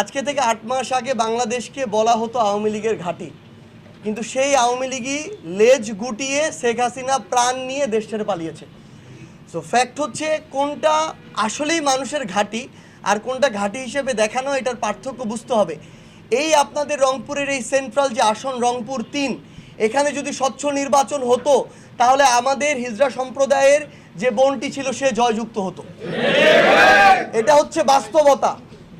আজকে থেকে আট মাস আগে বাংলাদেশকে বলা হতো আওয়ামী লীগের ঘাঁটি। কিন্তু সেই আওয়ামী লীগই লেজ গুটিয়ে শেখ হাসিনা প্রাণ নিয়ে দেশ ছেড়ে পালিয়েছে। সো ফ্যাক্ট হচ্ছে কোনটা আসলেই মানুষের ঘাঁটি আর কোনটা ঘাঁটি হিসেবে দেখানো এটার পার্থক্য বুঝতে হবে। এই আপনাদের রংপুরের এই সেন্ট্রাল যে আসন রংপুর তিন, এখানে যদি স্বচ্ছ নির্বাচন হতো, তাহলে আমাদের হিজড়া সম্প্রদায়ের যে বনটি ছিল সে জয়যুক্ত হতো। এটা হচ্ছে বাস্তবতা।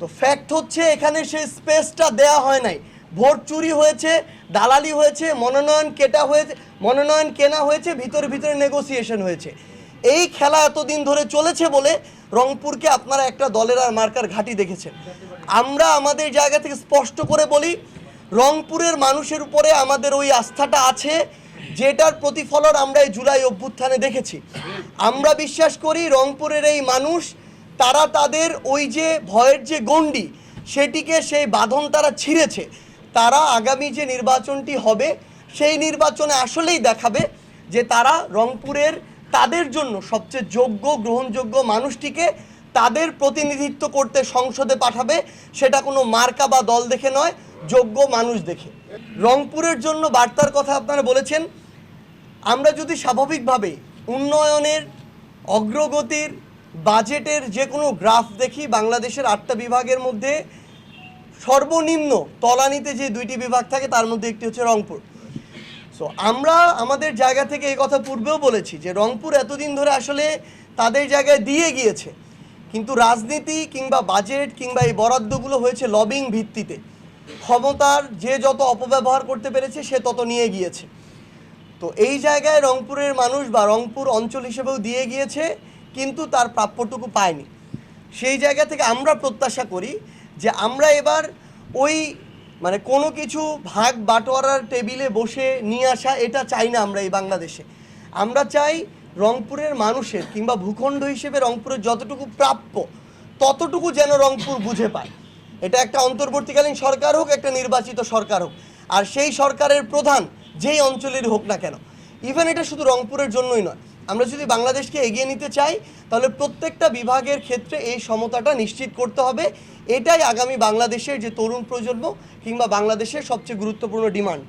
তো ফ্যাক্ট হচ্ছে এখানে সেই স্পেসটা দেয়া হয় নাই। ভোট চুরি হয়েছে, দালালি হয়েছে, মনোনয়ন কেটা হয়েছে, মনোনয়ন কেনা হয়েছে, ভিতরে ভিতরে নেগোসিয়েশন হয়েছে। এই খেলা এতদিন ধরে চলেছে বলে রংপুরকে আপনারা একটা দলের আর মার্কার ঘাঁটি দেখেছেন। আমরা আমাদের জায়গা থেকে স্পষ্ট করে বলি, রংপুরের মানুষের উপরে আমাদের ওই আস্থাটা আছে, যেটার প্রতিফলন আমরা এই জুলাই অভ্যুত্থানে দেখেছি। আমরা বিশ্বাস করি রংপুরের এই মানুষ তারা তাদের ওই যে ভয়ের যে গণ্ডি, সেটিকে সেই বাঁধন তারা ছিঁড়েছে। তারা আগামী যে নির্বাচনটি হবে, সেই নির্বাচনে আসলেই দেখাবে যে তারা রংপুরের তাদের জন্য সবচেয়ে যোগ্য, গ্রহণযোগ্য মানুষটিকে তাদের প্রতিনিধিত্ব করতে সংসদে পাঠাবে, সেটা কোনো মার্কা বা দল দেখে নয়, যোগ্য মানুষ দেখে। রংপুরের জন্য বার্তার কথা আপনারা বলেছেন, আমরা যদি স্বাভাবিকভাবে উন্নয়নের, অগ্রগতির বাজেটের যে কোনো গ্রাফ দেখি বাংলাদেশের আটটা বিভাগের মধ্যে সর্বনিম্ন তলানিতে যে দুইটি বিভাগ থাকে, তার মধ্যে একটি হচ্ছে রংপুর। সো আমরা আমাদের জায়গা থেকে এই কথা পূর্বেও বলেছি যে রংপুর এতদিন ধরে আসলে তাদের জায়গায় দিয়ে গিয়েছে। কিন্তু রাজনীতি কিংবা বাজেট কিংবা এই বরাদ্দগুলো হয়েছে লবিং ভিত্তিতে। ক্ষমতার যে যত অপব্যবহার করতে পেরেছে, সে তত নিয়ে গিয়েছে। তো এই জায়গায় রংপুরের মানুষ বা রংপুর অঞ্চল হিসেবেও দিয়ে গিয়েছে। কিন্তু তার প্রাপ্যটুকু পায়নি। সেই জায়গা থেকে আমরা প্রত্যাশা করি যে আমরা এবার ওই মানে কোনো কিছু ভাগ বাটোয়ারার টেবিলে বসে নিয়ে আসা, এটা চাই না আমরা এই বাংলাদেশে। আমরা চাই রংপুরের মানুষের কিংবা ভূখণ্ড হিসেবে রংপুরের যতটুকু প্রাপ্য, ততটুকু যেন রংপুর বুঝে পায়। এটা একটা অন্তর্বর্তীকালীন সরকার হোক, একটা নির্বাচিত সরকার হোক। আর সেই সরকারের প্রধান যেই অঞ্চলের হোক না কেন ইভেন এটা শুধু রংপুরের জন্যই নয় আমরা যদি বাংলাদেশকে এগিয়ে নিতে চাই, তাহলে প্রত্যেকটা বিভাগের ক্ষেত্রে এই সমতাটা নিশ্চিত করতে হবে। এটাই আগামী বাংলাদেশের যে তরুণ প্রজন্ম কিংবা বাংলাদেশের সবচেয়ে গুরুত্বপূর্ণ ডিমান্ড।